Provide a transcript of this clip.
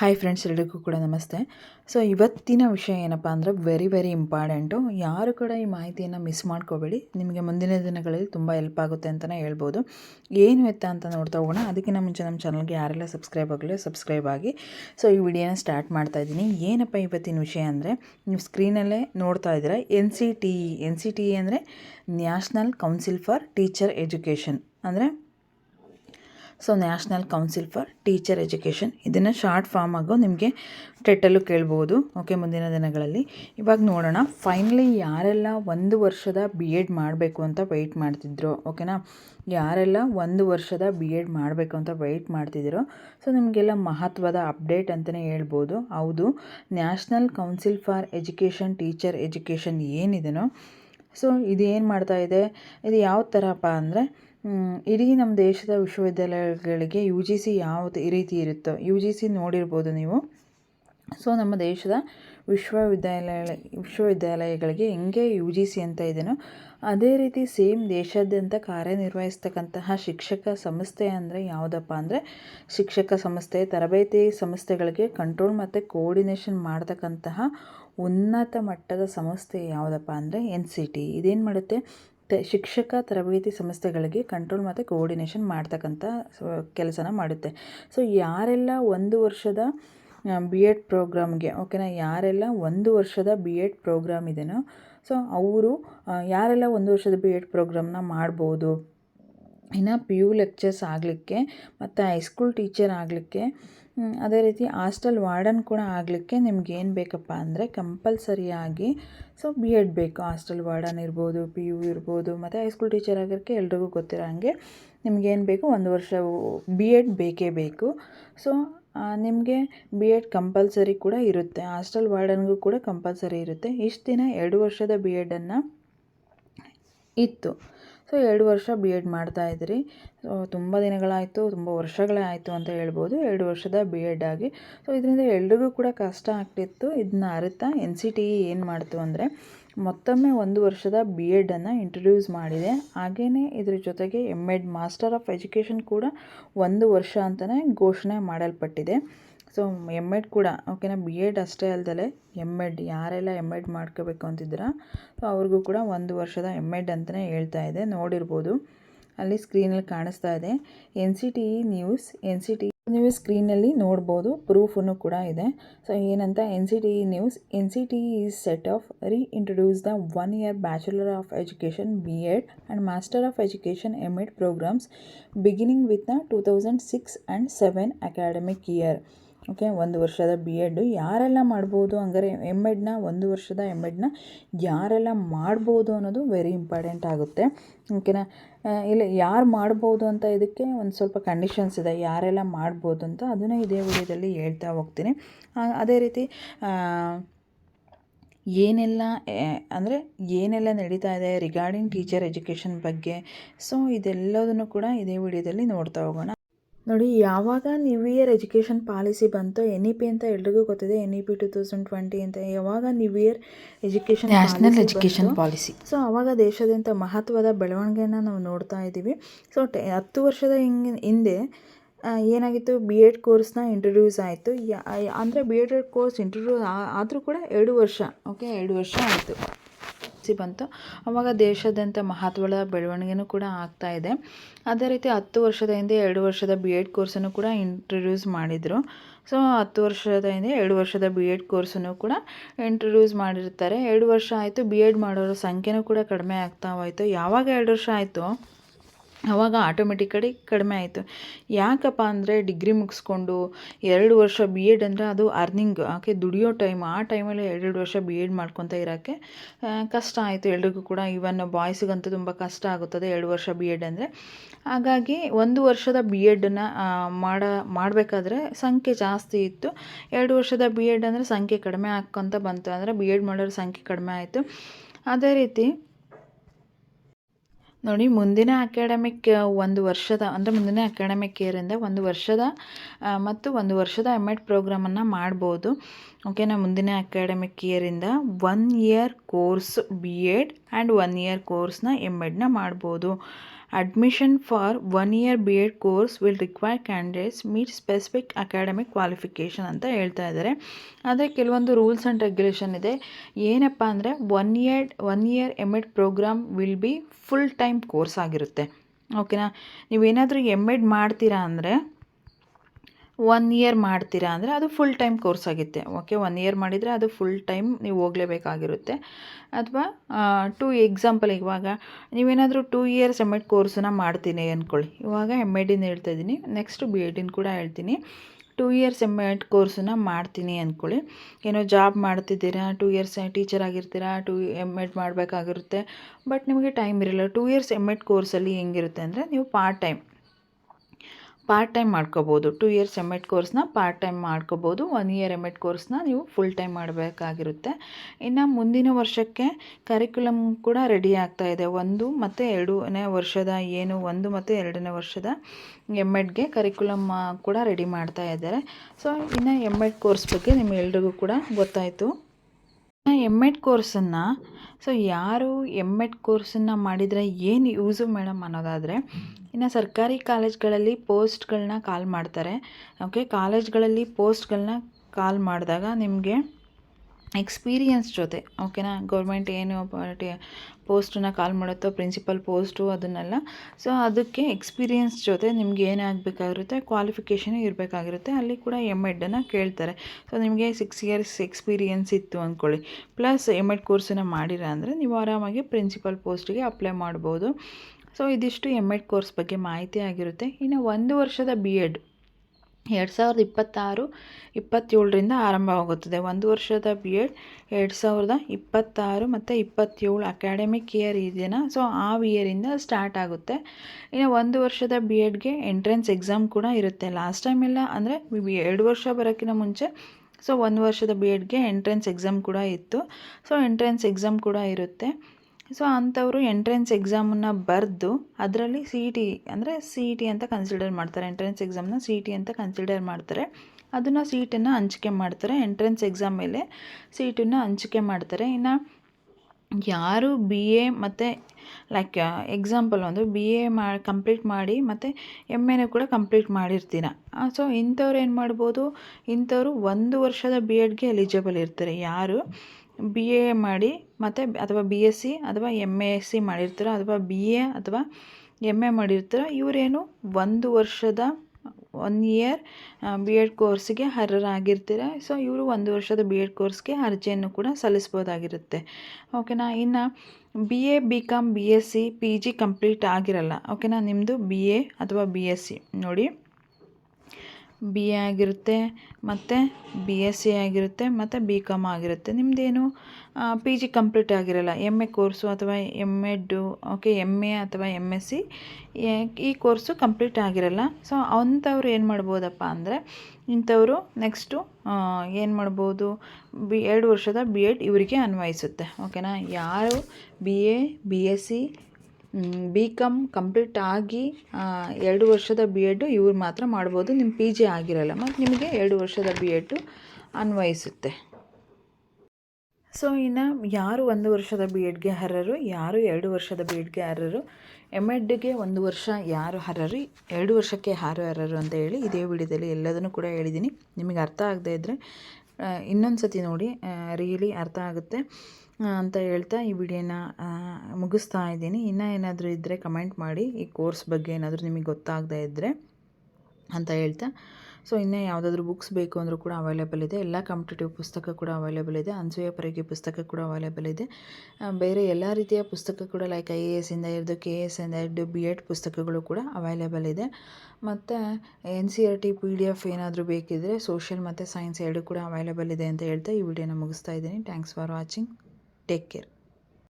Hi friends ಎಲ್ಲರಿಗೂ ಕೂಡ ನಮಸ್ತೆ. ಸೊ ಇವತ್ತಿನ ವಿಷಯ ಏನಪ್ಪ ಅಂದರೆ ವೆರಿ ವೆರಿ ಇಂಪಾರ್ಟೆಂಟು ಯಾರು ಕೂಡ ಈ ಮಾಹಿತಿಯನ್ನು ಮಿಸ್ ಮಾಡ್ಕೋಬೇಡಿ. ನಿಮಗೆ ಮುಂದಿನ ದಿನಗಳಲ್ಲಿ ತುಂಬ ಹೆಲ್ಪ್ ಆಗುತ್ತೆ ಅಂತಲೇ ಹೇಳ್ಬೋದು. ಏನು ಎತ್ತ ಅಂತ ನೋಡ್ತಾ ಹೋಗೋಣ. ಅದಕ್ಕಿಂತ ಮುಂಚೆ ನಮ್ಮ ಚಾನಲ್ಗೆ ಯಾರೆಲ್ಲ ಸಬ್ಸ್ಕ್ರೈಬ್ ಆಗಲಿ ಸಬ್ಸ್ಕ್ರೈಬ್ ಆಗಿ. ಸೊ ಈ ವಿಡಿಯೋನ ಸ್ಟಾರ್ಟ್ ಮಾಡ್ತಾ ಇದ್ದೀನಿ. ಏನಪ್ಪ ಇವತ್ತಿನ ವಿಷಯ ಅಂದರೆ, ನೀವು ಸ್ಕ್ರೀನಲ್ಲೇ ನೋಡ್ತಾ ಇದ್ದೀರಾ N C T E N C T E ಅಂದರೆ national council for teacher education ಅಂದರೆ so national council for teacher education ಇದನ್ನು ಶಾರ್ಟ್ ಫಾರ್ಮ್ ಆಗೋ ನಿಮಗೆ ಟೆಟ್ಟಲ್ಲೂ ಕೇಳ್ಬೋದು. ಓಕೆ ಮುಂದಿನ ದಿನಗಳಲ್ಲಿ. ಇವಾಗ ನೋಡೋಣ ಫೈನಲಿ ಯಾರೆಲ್ಲ ಒಂದು ವರ್ಷದ ಬಿ ಎಡ್ ಮಾಡಬೇಕು ಅಂತ ವೆಯ್ಟ್ ಮಾಡ್ತಿದ್ರು. ಓಕೆನಾ ಯಾರೆಲ್ಲ ಒಂದು ವರ್ಷದ ಬಿ ಎಡ್ ಮಾಡಬೇಕು ಅಂತ ವೆಯ್ಟ್ ಮಾಡ್ತಿದ್ದೀರೋ ಸೊ ನಿಮಗೆಲ್ಲ ಮಹತ್ವದ ಅಪ್ಡೇಟ್ ಅಂತಲೇ ಹೇಳ್ಬೋದು. ಹೌದು national council for education teacher education ಏನಿದೆನೋ. So ಇದು ಏನು ಮಾಡ್ತಾ ಇದೆ? ಇದು ಯಾವ ಥರಪ್ಪ ಅಂದರೆ ಇಡೀ ನಮ್ಮ ದೇಶದ ವಿಶ್ವವಿದ್ಯಾಲಯಗಳಿಗೆ ಯು ಜಿ ಸಿ ಯಾವ ರೀತಿ ಇರುತ್ತೋ ಯು ಜಿ ಸಿ ನೋಡಿರ್ಬೋದು ನೀವು. ಸೊ ನಮ್ಮ ದೇಶದ ವಿಶ್ವವಿದ್ಯಾಲಯ, ವಿಶ್ವವಿದ್ಯಾಲಯಗಳಿಗೆ ಹೆಂಗೆ ಯು ಜಿ ಸಿ ಅಂತ ಇದೆಯೋ ಅದೇ ರೀತಿ ಸೇಮ್ ದೇಶಾದ್ಯಂತ ಕಾರ್ಯನಿರ್ವಹಿಸ್ತಕ್ಕಂತಹ ಶಿಕ್ಷಕ ಸಂಸ್ಥೆ ಅಂದರೆ ಯಾವುದಪ್ಪ ಅಂದರೆ, ಶಿಕ್ಷಕ ಸಂಸ್ಥೆ, ತರಬೇತಿ ಸಂಸ್ಥೆಗಳಿಗೆ ಕಂಟ್ರೋಲ್ ಮತ್ತು ಕೋಆರ್ಡಿನೇಷನ್ ಮಾಡ್ತಕ್ಕಂತಹ ಉನ್ನತ ಮಟ್ಟದ ಸಂಸ್ಥೆ ಯಾವುದಪ್ಪ ಅಂದರೆ ಎನ್ ಸಿ ಟಿ ಇದೇನು ಮಾಡುತ್ತೆ? ಶಿಕ್ಷಕ ತರಬೇತಿ ಸಂಸ್ಥೆಗಳಿಗೆ ಕಂಟ್ರೋಲ್ ಮತ್ತು ಕೋಆರ್ಡಿನೇಷನ್ ಮಾಡ್ತಕ್ಕಂಥ ಕೆಲಸನ ಮಾಡುತ್ತೆ. ಸೊ ಯಾರೆಲ್ಲ ಒಂದು ವರ್ಷದ ಬಿ ಎಡ್ ಪ್ರೋಗ್ರಾಮ್ಗೆ ಓಕೆನಾ ಯಾರೆಲ್ಲ ಒಂದು ವರ್ಷದ ಬಿ ಎಡ್ ಪ್ರೋಗ್ರಾಮ್ ಇದೆಯೋ ಸೊ ಅವರು ಯಾರೆಲ್ಲ ಒಂದು ವರ್ಷದ ಬಿ ಎಡ್ ಪ್ರೋಗ್ರಾಮ್ನ ಮಾಡ್ಬೋದು, ಇನ್ನು ಪಿ ಯು ಲೆಕ್ಚರ್ಸ್ ಆಗಲಿಕ್ಕೆ, ಮತ್ತು ಹೈಸ್ಕೂಲ್ ಟೀಚರ್ ಆಗಲಿಕ್ಕೆ ಅದೇ ರೀತಿ ಹಾಸ್ಟೆಲ್ ವಾರ್ಡನ್ ಕೂಡ ಆಗಲಿಕ್ಕೆ ನಿಮ್ಗೆ ಏನು ಬೇಕಪ್ಪ ಅಂದರೆ ಕಂಪಲ್ಸರಿಯಾಗಿ ಸೊ ಬಿ ಎಡ್ ಬೇಕು. ಹಾಸ್ಟೆಲ್ ವಾರ್ಡನ್ ಇರ್ಬೋದು ಪಿ ಯು ಇರ್ಬೋದು, ಮತ್ತು ಹೈಸ್ಕೂಲ್ ಟೀಚರ್ ಆಗಿರೋಕ್ಕೆ ಎಲ್ರಿಗೂ ಗೊತ್ತಿರೋ ಹಾಗೆ ಏನು ಬೇಕು? ಒಂದು ವರ್ಷ ಬಿ ಎಡ್ ಬೇಕೇ. ಬೇಕು ಸೊ ನಿಮಗೆ ಬಿ ಎಡ್ ಕಂಪಲ್ಸರಿ ಕೂಡ ಇರುತ್ತೆ. ಹಾಸ್ಟೆಲ್ ವಾರ್ಡನ್ಗೂ ಕೂಡ ಕಂಪಲ್ಸರಿ ಇರುತ್ತೆ. ಇಷ್ಟು ದಿನ ಎರಡು ವರ್ಷದ ಬಿ ಎಡನ್ನು ಇತ್ತು. ಸೊ, ಎರಡು ವರ್ಷ ಬಿ ಎಡ್ ಮಾಡ್ತಾಯಿದ್ರಿ ಸೊ, ತುಂಬ ದಿನಗಳಾಯಿತು, ತುಂಬ ವರ್ಷಗಳೇ ಆಯಿತು ಅಂತ ಹೇಳ್ಬೋದು. ಎರಡು ವರ್ಷದ ಬಿ ಎಡ್ ಆಗಿ. ಸೊ, ಇದರಿಂದ ಎಲ್ರಿಗೂ ಕೂಡ ಕಷ್ಟ ಆಗ್ತಿತ್ತು. ಇದನ್ನ ಅರಿತಾ ಎನ್ ಸಿ ಟಿ ಇ ಏನು ಮಾಡ್ತು ಅಂದರೆ, ಮತ್ತೊಮ್ಮೆ ಒಂದು ವರ್ಷದ ಬಿ ಎಡನ್ನು ಇಂಟ್ರಡ್ಯೂಸ್ ಮಾಡಿದೆ. ಹಾಗೆಯೇ ಇದ್ರ ಜೊತೆಗೆ M Ed master of education ಕೂಡ ಒಂದು ವರ್ಷ ಅಂತಲೇ ಘೋಷಣೆ ಮಾಡಲ್ಪಟ್ಟಿದೆ. ಸೊ ಎಂ ಎಡ್ ಕೂಡ ಓಕೆನಾ ಬಿ ಎಡ್ ಅಷ್ಟೇ ಅಲ್ಲದೆ ಎಂ ಎಡ್ ಯಾರೆಲ್ಲ ಎಂ ಎಡ್ ಮಾಡ್ಕೋಬೇಕು ಅಂತಿದ್ದೀರಾ ಸೊ ಅವ್ರಿಗೂ ಕೂಡ ಒಂದು ವರ್ಷದ ಎಂ ಎಡ್ ಅಂತಲೇ ಹೇಳ್ತಾ ಇದೆ, ನೋಡಿರ್ಬೋದು. ಅಲ್ಲಿ ಸ್ಕ್ರೀನಲ್ಲಿ ಕಾಣಿಸ್ತಾ ಇದೆ. N C T E news N C T ನೀವು ಸ್ಕ್ರೀನಲ್ಲಿ ನೋಡ್ಬೋದು ಪ್ರೂಫನ್ನು ಕೂಡ ಇದೆ. ಸೊ ಏನಂತ N C T E news N C T E set of reintroduce the one year bachelor of education B Ed and master of education M Ed programs beginning with the two thousand six and seven academic year okay, ಒಂದು ವರ್ಷದ B Ed ಯಾರೆಲ್ಲ ಮಾಡ್ಬೋದು ಹಂಗಾರೆ M ಎಡ್ನ ಒಂದು ವರ್ಷದ M ಎಡ್ನ ಯಾರೆಲ್ಲ ಮಾಡ್ಬೋದು ಅನ್ನೋದು ವೆರಿ ಇಂಪಾರ್ಟೆಂಟ್ ಆಗುತ್ತೆ. ಓಕೆನಾ ಇಲ್ಲ ಯಾರು ಮಾಡ್ಬೋದು ಅಂತ ಇದಕ್ಕೆ ಒಂದು ಸ್ವಲ್ಪ ಕಂಡೀಷನ್ಸ್ ಇದೆ, ಯಾರೆಲ್ಲ ಮಾಡ್ಬೋದು ಅಂತ ಅದನ್ನು ಇದೇ ವಿಡಿಯೋದಲ್ಲಿ ಹೇಳ್ತಾ ಹೋಗ್ತೀನಿ. ಅದೇ ರೀತಿ ಏನೆಲ್ಲ ಅಂದರೆ ಏನೆಲ್ಲ ನಡೀತಾ ಇದೆ ರಿಗಾರ್ಡಿಂಗ್ ಟೀಚರ್ ಎಜುಕೇಷನ್ ಬಗ್ಗೆ. ಸೊ ಇದೆಲ್ಲದನ್ನು ಕೂಡ ಇದೇ ವಿಡಿಯೋದಲ್ಲಿ ನೋಡ್ತಾ ಹೋಗೋಣ. ನೋಡಿ ಯಾವಾಗ ನ್ಯೂ ಇಯರ್ ಎಜುಕೇಷನ್ ಪಾಲಿಸಿ ಬಂತು ಎನ್ ಇ ಪಿ ಅಂತ ಎಲ್ರಿಗೂ ಗೊತ್ತಿದೆ N E P two thousand twenty ಅಂತ. ಯಾವಾಗ new year education national education policy so ಆವಾಗ ದೇಶದಂತ ಮಹತ್ವದ ಬೆಳವಣಿಗೆಯನ್ನು ನಾವು ನೋಡ್ತಾ ಇದ್ದೀವಿ ಸೊ ಟೆ ಹತ್ತು ವರ್ಷದ ಹಿಂಗೆ ಹಿಂದೆ ಏನಾಗಿತ್ತು? ಬಿ ಎಡ್ ಕೋರ್ಸ್ನ ಇಂಟ್ರೊಡ್ಯೂಸ್ ಆಯಿತು. ಅಂದರೆ ಬಿ ಎಡ್ ಕೋರ್ಸ್ ಇಂಟ್ರೊಡ್ಯೂಸ್ ಆದರೂ ಕೂಡ ಎರಡು ವರ್ಷ ಓಕೆ ಎರಡು ವರ್ಷ ಆಯಿತು. ಬಂತು. ಆವಾಗ ದೇಶಾದ್ಯಂತ ಮಹತ್ವದ ಬೆಳವಣಿಗೆನೂ ಕೂಡ ಆಗ್ತಾ ಇದೆ. ಅದೇ ರೀತಿ ಹತ್ತು ವರ್ಷದ ಹಿಂದೆ ಎರಡು ವರ್ಷದ ಬಿ ಎಡ್ ಕೋರ್ಸನ್ನು ಕೂಡ ಇಂಟ್ರಡ್ಯೂಸ್ ಮಾಡಿದರು. ಸೊ ಹತ್ತು ವರ್ಷದ ಹಿಂದೆ ಎರಡು ವರ್ಷದ ಬಿ ಎಡ್ ಕೋರ್ಸನ್ನು ಕೂಡ ಇಂಟ್ರೊಡ್ಯೂಸ್ ಮಾಡಿರ್ತಾರೆ. ಎರಡು ವರ್ಷ ಆಯಿತು ಬಿ ಎಡ್ ಮಾಡೋರ ಸಂಖ್ಯೆನೂ ಕೂಡ ಕಡಿಮೆ ಆಗ್ತಾ ಹೋಯಿತು. ಯಾವಾಗ ಎರಡು ವರ್ಷ ಆಯಿತು? ಆವಾಗ ಆಟೋಮೆಟಿಕಲಿ ಕಡಿಮೆ ಆಯಿತು. ಯಾಕಪ್ಪ ಅಂದರೆ ಡಿಗ್ರಿ ಮುಗಿಸ್ಕೊಂಡು ಎರಡು ವರ್ಷ ಬಿ ಎಡ್ ಅಂದರೆ ಅದು ಅರ್ನಿಂಗ್ ಆಕೆ ದುಡಿಯೋ ಟೈಮ್ ಆ ಟೈಮಲ್ಲಿ ಎರಡೆರಡು ವರ್ಷ ಬಿ ಎಡ್ ಮಾಡ್ಕೊತ ಇರೋಕ್ಕೆ ಕಷ್ಟ ಆಯಿತು. ಎಲ್ರಿಗೂ ಕೂಡ ಇವನ್ ಬಾಯ್ಸ್ಗಂತೂ ತುಂಬ ಕಷ್ಟ ಆಗುತ್ತದೆ ಎರಡು ವರ್ಷ ಬಿ ಎಡ್ ಅಂದರೆ. ಹಾಗಾಗಿ ಒಂದು ವರ್ಷದ ಬಿ ಎಡನ್ನು ಮಾಡ, ಮಾಡಬೇಕಾದ್ರೆ ಸಂಖ್ಯೆ ಜಾಸ್ತಿ ಇತ್ತು. ಎರಡು ವರ್ಷದ ಬಿ ಎಡ್ ಅಂದರೆ ಸಂಖ್ಯೆ ಕಡಿಮೆ ಹಾಕ್ಕೊತ ಬಂತು. ಅಂದರೆ ಬಿ ಎಡ್ ಮಾಡೋರ ಸಂಖ್ಯೆ ಕಡಿಮೆ ಆಯಿತು. ಅದೇ ರೀತಿ ನೋಡಿ, ಮುಂದಿನ ಅಕಾಡೆಮಿಕ್ ಒಂದು ವರ್ಷದ, ಅಂದರೆ ಮುಂದಿನ ಅಕಾಡೆಮಿಕ್ ಇಯರಿಂದ ಒಂದು ವರ್ಷದ ಮತ್ತು ಒಂದು ವರ್ಷದ ಎಂ ಎಡ್ ಪ್ರೋಗ್ರಾಮನ್ನು ಮಾಡ್ಬೋದು. ಓಕೆನಾ ಮುಂದಿನ academic ಇಯರಿಂದ one year course B Ed and one year ಕೋರ್ಸ್ನ ಎಂ ಎಡ್ನ ಮಾಡ್ಬೋದು. Admission for one year B Ed course will require candidates meet specific academic qualification ಅಂತ ಹೇಳ್ತಾ ಇದ್ದಾರೆ. ಆದರೆ ಕೆಲವೊಂದು ರೂಲ್ಸ್ ಆ್ಯಂಡ್ ರೆಗ್ಯುಲೇಷನ್ ಇದೆ. ಏನಪ್ಪ ಅಂದರೆ one year one year M Ed program will be full time course ಆಗಿರುತ್ತೆ ಓಕೆನಾ ನೀವೇನಾದರೂ ಎಂ ಎಡ್ ಮಾಡ್ತೀರಾ ಅಂದರೆ ಒನ್ ಇಯರ್ ಮಾಡ್ತೀರಾ ಅಂದರೆ ಅದು ಫುಲ್ ಟೈಮ್ ಕೋರ್ಸ್ ಆಗುತ್ತೆ. ಓಕೆ ಒನ್ ಇಯರ್ ಮಾಡಿದರೆ ಅದು ಫುಲ್ ಟೈಮ್ ನೀವು ಹೋಗಲೇಬೇಕಾಗಿರುತ್ತೆ. ಅಥವಾ ಟು ಎಕ್ಸಾಂಪಲ್ ಇವಾಗ, ನೀವೇನಾದರೂ ಟೂ ಇಯರ್ಸ್ ಎಂ ಎಡ್ ಕೋರ್ಸನ್ನ ಮಾಡ್ತೀನಿ ಅಂದ್ಕೊಳ್ಳಿ ಇವಾಗ ಎಂ ಎಡಿನ ಹೇಳ್ತಾ ಇದ್ದೀನಿ. ನೆಕ್ಸ್ಟ್ ಬಿ ಎಡಿನ ಕೂಡ ಹೇಳ್ತೀನಿ. ಟೂ ಇಯರ್ಸ್ ಎಂ ಎಡ್ ಕೋರ್ಸನ್ನ ಮಾಡ್ತೀನಿ ಅಂದ್ಕೊಳ್ಳಿ ಏನೋ ಜಾಬ್ ಮಾಡ್ತಿದ್ದೀರಾ ಟೂ ಇಯರ್ಸ್ ಟೀಚರ್ ಆಗಿರ್ತೀರಾ ಟೂ ಎಂ ಎಡ್ ಮಾಡಬೇಕಾಗಿರುತ್ತೆ. ಬಟ್ ನಿಮಗೆ ಟೈಮ್ ಇರಲ್ಲ. ಟೂ ಇಯರ್ಸ್ ಎಂ ಎಡ್ ಕೋರ್ಸಲ್ಲಿ ಹೆಂಗಿರುತ್ತೆ ಅಂದರೆ ನೀವು ಪಾರ್ಟ್ ಟೈಮ್ ಪಾರ್ಟ್ ಟೈಮ್ ಮಾಡ್ಕೋಬೋದು. ಟು ಇಯರ್ಸ್ ಎಂ ಎಡ್ ಕೋರ್ಸ್ನ ಪಾರ್ಟ್ ಟೈಮ್ ಮಾಡ್ಕೋಬೋದು. ಒನ್ ಇಯರ್ ಎಂ ಎಡ್ ಕೋರ್ಸ್ನ ನೀವು ಫುಲ್ ಟೈಮ್ ಮಾಡಬೇಕಾಗಿರುತ್ತೆ. ಇನ್ನು ಮುಂದಿನ ವರ್ಷಕ್ಕೆ ಕರಿಕ್ಯುಲಮ್ ಕೂಡ ರೆಡಿ ಆಗ್ತಾ ಇದೆ. ಒಂದು ಮತ್ತು ಎರಡನೇ ವರ್ಷದ ಏನು ಒಂದು ಮತ್ತು ಎರಡನೇ ವರ್ಷದ ಎಂ ಎಡ್ಗೆ ಕರಿಕ್ಯುಲಮ್ ಕೂಡ ರೆಡಿ ಮಾಡ್ತಾ ಇದ್ದಾರೆ. ಸೊ ಇನ್ನು ಎಂ ಎಡ್ ಕೋರ್ಸ್ ಬಗ್ಗೆ ನಿಮ್ಮೆಲ್ರಿಗೂ ಕೂಡ ಗೊತ್ತಾಯಿತು. ಎಂ ಎಡ್ ಕೋರ್ಸನ್ನು ಸೊ ಯಾರು ಎಂ ಎಡ್ ಕೋರ್ಸನ್ನು ಮಾಡಿದರೆ ಏನು ಯೂಸು ಮೇಡಮ್ ಅನ್ನೋದಾದರೆ, ಇನ್ನು ಸರ್ಕಾರಿ ಕಾಲೇಜ್ಗಳಲ್ಲಿ ಪೋಸ್ಟ್ಗಳನ್ನ ಕಾಲ್ ಮಾಡ್ತಾರೆ. ಓಕೆ ಕಾಲೇಜ್ಗಳಲ್ಲಿ ಪೋಸ್ಟ್ಗಳನ್ನ ಕಾಲ್ ಮಾಡಿದಾಗ ನಿಮಗೆ ಎಕ್ಸ್ಪೀರಿಯನ್ಸ್ ಜೊತೆ ಓಕೆನಾ ಗೌರ್ಮೆಂಟ್ ಏನು ಪೋಸ್ಟನ್ನ ಕಾಲ್ ಮಾಡುತ್ತೋ, ಪ್ರಿನ್ಸಿಪಲ್ ಪೋಸ್ಟು ಅದನ್ನೆಲ್ಲ. ಸೊ, ಅದಕ್ಕೆ ಎಕ್ಸ್ಪೀರಿಯನ್ಸ್ ಜೊತೆ ನಿಮ್ಗೆ ಏನಾಗಬೇಕಾಗಿರುತ್ತೆ, ಕ್ವಾಲಿಫಿಕೇಷನ್ ಇರಬೇಕಾಗಿರುತ್ತೆ, ಅಲ್ಲಿ ಕೂಡ ಎಂ ಎಡ್ಡನ್ನು ಕೇಳ್ತಾರೆ. ಸೊ, ನಿಮಗೆ ಸಿಕ್ಸ್ ಇಯರ್ಸ್ ಎಕ್ಸ್ಪೀರಿಯನ್ಸ್ ಇತ್ತು ಅಂದ್ಕೊಳ್ಳಿ. ಪ್ಲಸ್ ಎಂ ಎಡ್ ಕೋರ್ಸನ್ನು ಮಾಡಿರ ಅಂದರೆ ನೀವು ಆರಾಮಾಗಿ ಪ್ರಿನ್ಸಿಪಲ್ ಪೋಸ್ಟಿಗೆ ಅಪ್ಲೈ ಮಾಡ್ಬೋದು. ಸೊ, ಇದಿಷ್ಟು ಎಂ ಎಡ್ ಕೋರ್ಸ್ ಬಗ್ಗೆ ಮಾಹಿತಿ ಆಗಿರುತ್ತೆ. ಇನ್ನು ಒಂದು ವರ್ಷದ ಬಿ ಎಡ್ ಎರಡು ಸಾವಿರದ ಇಪ್ಪತ್ತಾರು, ಇಪ್ಪತ್ತೇಳರಿಂದ ಆರಂಭವಾಗುತ್ತದೆ. ಒಂದು ವರ್ಷದ ಬಿ ಎಡ್ ಎರಡು ಸಾವಿರದ ಇಪ್ಪತ್ತಾರು ಮತ್ತು ಇಪ್ಪತ್ತೇಳು ಅಕಾಡೆಮಿಕ್ ಇಯರ್ ಇದೆಯಾ ಸೊ ಆ ಇಯರಿಂದ ಸ್ಟಾರ್ಟ್ ಆಗುತ್ತೆ. ಇನ್ನು ಒಂದು ವರ್ಷದ ಬಿ ಎಡ್ಗೆ ಎಂಟ್ರೆನ್ಸ್ ಎಕ್ಸಾಮ್ ಕೂಡ ಇರುತ್ತೆ. ಲಾಸ್ಟ್ ಟೈಮ್ ಎಲ್ಲ ಅಂದರೆ ಎರಡು ವರ್ಷ ಬರೋಕ್ಕಿಂತ ಮುಂಚೆ. ಸೊ ಒಂದು ವರ್ಷದ ಬಿ ಎಡ್ಗೆ ಎಂಟ್ರೆನ್ಸ್ ಎಕ್ಸಾಮ್ ಕೂಡ ಇತ್ತು. ಸೊ ಎಂಟ್ರೆನ್ಸ್ ಎಕ್ಸಾಮ್ ಕೂಡ ಇರುತ್ತೆ. ಸೊ ಅಂಥವರು ಎಂಟ್ರೆನ್ಸ್ ಎಕ್ಸಾಮನ್ನು ಬರೆದು ಅದರಲ್ಲಿ ಸಿ ಇ ಟಿ ಅಂದರೆ ಸಿ ಇ ಟಿ ಅಂತ ಕನ್ಸಿಡರ್ ಮಾಡ್ತಾರೆ. ಎಂಟ್ರೆನ್ಸ್ ಎಕ್ಸಾಮ್ನ ಸಿ ಇ ಟಿ ಅಂತ ಕನ್ಸಿಡರ್ ಮಾಡ್ತಾರೆ. ಅದನ್ನು ಸೀಟನ್ನು ಹಂಚಿಕೆ ಮಾಡ್ತಾರೆ. ಎಂಟ್ರೆನ್ಸ್ ಎಕ್ಸಾಮ್ ಮೇಲೆ ಸೀಟನ್ನು ಹಂಚಿಕೆ ಮಾಡ್ತಾರೆ. ಇನ್ನು ಯಾರು ಬಿ ಎ ಮತ್ತು ಲೈಕ್ ಎಕ್ಸಾಂಪಲ್ ಒಂದು ಬಿ ಎ ಮಾ ಕಂಪ್ಲೀಟ್ ಮಾಡಿ ಮತ್ತು ಎಂ ಎನೂ ಕೂಡ ಕಂಪ್ಲೀಟ್ ಮಾಡಿರ್ತೀರ. ಸೊ ಇಂಥವ್ರು ಏನು ಮಾಡ್ಬೋದು? ಇಂಥವ್ರು ಒಂದು ವರ್ಷದ ಬಿ ಎಡ್ಗೆ ಎಲಿಜಿಬಲ್ ಇರ್ತಾರೆ. ಯಾರು? ಬಿ ಎ ಮಾಡಿ, ಮತ್ತು ಅಥವಾ ಬಿ ಎಸ್ ಸಿ ಅಥವಾ ಎಂ ಎಸ್ ಸಿ ಮಾಡಿರ್ತೀರೋ, ಅಥವಾ ಬಿ ಎ ಅಥವಾ ಎಂ ಎ ಮಾಡಿರ್ತೀರೋ, ಇವರೇನು ಒಂದು ವರ್ಷದ ಒನ್ ಇಯರ್ ಬಿ ಎಡ್ ಕೋರ್ಸ್ಗೆ ಅರ್ಹರಾಗಿರ್ತೀರ. ಸೊ ಇವರು ಒಂದು ವರ್ಷದ ಬಿ ಎಡ್ ಕೋರ್ಸ್ಗೆ ಅರ್ಜಿಯನ್ನು ಕೂಡ ಸಲ್ಲಿಸ್ಬೋದಾಗಿರುತ್ತೆ ಓಕೆನಾ ಇನ್ನು B A B Com B S C P G complete ಆಗಿರಲ್ಲ. ಓಕೆನಾ ನಿಮ್ಮದು ಬಿ ಎ ಅಥವಾ ಬಿ ಎಸ್ ಸಿ ನೋಡಿ. ಬಿ ಎ ಆಗಿರುತ್ತೆ, ಮತ್ತು ಬಿ ಎಸ್ ಸಿ ಆಗಿರುತ್ತೆ, ಮತ್ತು ಬಿ ಕಾಮ್ ಆಗಿರುತ್ತೆ. ನಿಮ್ಮದೇನು ಪಿ ಜಿ ಕಂಪ್ಲೀಟ್ ಆಗಿರಲ್ಲ. ಎಂ ಎ ಕೋರ್ಸು ಅಥವಾ M Ed okay M A ಅಥವಾ ಎಂ ಎಸ್ ಸಿ ಈ ಕೋರ್ಸು ಕಂಪ್ಲೀಟ್ ಆಗಿರಲ್ಲ. ಸೊ ಅಂಥವ್ರು ಏನು ಮಾಡ್ಬೋದಪ್ಪ ಅಂದರೆ, ಇಂಥವರು ನೆಕ್ಸ್ಟು ಏನು ಮಾಡ್ಬೋದು? ಬಿ, ಎರಡು ವರ್ಷದ ಬಿ ಎಡ್ ಇವರಿಗೆ ಅನ್ವಯಿಸುತ್ತೆ. ಓಕೆನಾ ಯಾರು? B A B S C B Com complete ಆಗಿ ಎರಡು ವರ್ಷದ ಬಿ ಎಡ್ಡು ಇವ್ರು ಮಾತ್ರ ಮಾಡ್ಬೋದು. ನಿಮ್ಮ ಪಿ ಜಿ ಆಗಿರಲ್ಲ ಮತ್ತು ನಿಮಗೆ ಎರಡು ವರ್ಷದ ಬಿ ಎಡ್ ಅನ್ವಯಿಸುತ್ತೆ. ಸೊ ಇನ್ನು ಯಾರು ಒಂದು ವರ್ಷದ ಬಿ ಎಡ್ಗೆ ಹರರು ಯಾರು ಎರಡು ವರ್ಷದ ಬಿ ಎಡ್ಗೆ ಹರರು ಎಂ ಎಡ್ಗೆ ಒಂದು ವರ್ಷ ಯಾರು ಹರರು ಎರಡು ವರ್ಷಕ್ಕೆ ಯಾರು ಅರ್ಹರು ಅಂತ ಹೇಳಿ ಇದೇ ವಿಡಿಯೋದಲ್ಲಿ ಎಲ್ಲದನ್ನು ಕೂಡ ಹೇಳಿದ್ದೀನಿ. ನಿಮಗೆ ಅರ್ಥ ಆಗದೇ ಇದ್ದರೆ ಇನ್ನೊಂದು ಸತಿ ನೋಡಿ ರಿಯಲಿ ಅರ್ಥ ಆಗುತ್ತೆ. ಅಂತ ಹೇಳ್ತಾ ಈ ವಿಡಿಯೋನ ಮುಗಿಸ್ತಾ ಇದ್ದೀನಿ. ಇನ್ನೂ ಏನಾದರೂ ಇದ್ದರೆ ಕಮೆಂಟ್ ಮಾಡಿ. ಈ ಕೋರ್ಸ್ ಬಗ್ಗೆ ಏನಾದರೂ ನಿಮಗೆ ಗೊತ್ತಾಗದೇ ಇದ್ದರೆ ಅಂತ ಹೇಳ್ತಾ. ಸೊ ಇನ್ನೂ ಯಾವುದಾದ್ರೂ ಬುಕ್ಸ್ ಬೇಕು ಅಂದರೂ ಕೂಡ ಅವೈಲೇಬಲ್ ಇದೆ. ಎಲ್ಲ ಕಾಂಪಿಟೇಟಿವ್ ಪುಸ್ತಕ ಕೂಡ ಅವೈಲೇಬಲ್ ಇದೆ. ಅನ್ಸೂಯ ಪರಿಗೆ ಪುಸ್ತಕ ಕೂಡ ಅವೈಲೇಬಲ್ ಇದೆ. ಬೇರೆ ಎಲ್ಲ ರೀತಿಯ ಪುಸ್ತಕ ಕೂಡ ಲೈಕ್ ಐ ಎ ಎಸ್ಸಿಂದ ಹಿಡಿದು ಕೆ ಎ ಇಂದ ಹಿಡಿದು ಬಿ ಎಡ್ ಪುಸ್ತಕಗಳು ಕೂಡ ಅವೈಲೇಬಲ್ ಇದೆ. ಮತ್ತು N C R T P D F ಏನಾದರೂ ಬೇಕಿದ್ದರೆ ಸೋಷಿಯಲ್ ಮತ್ತು ಸೈನ್ಸ್ ಎರಡು ಕೂಡ ಅವೈಲೇಬಲ್ ಇದೆ ಅಂತ ಹೇಳ್ತಾ ಈ ವಿಡಿಯೋನ ಮುಗಿಸ್ತಾ ಇದ್ದೀನಿ. Thanks for watching take care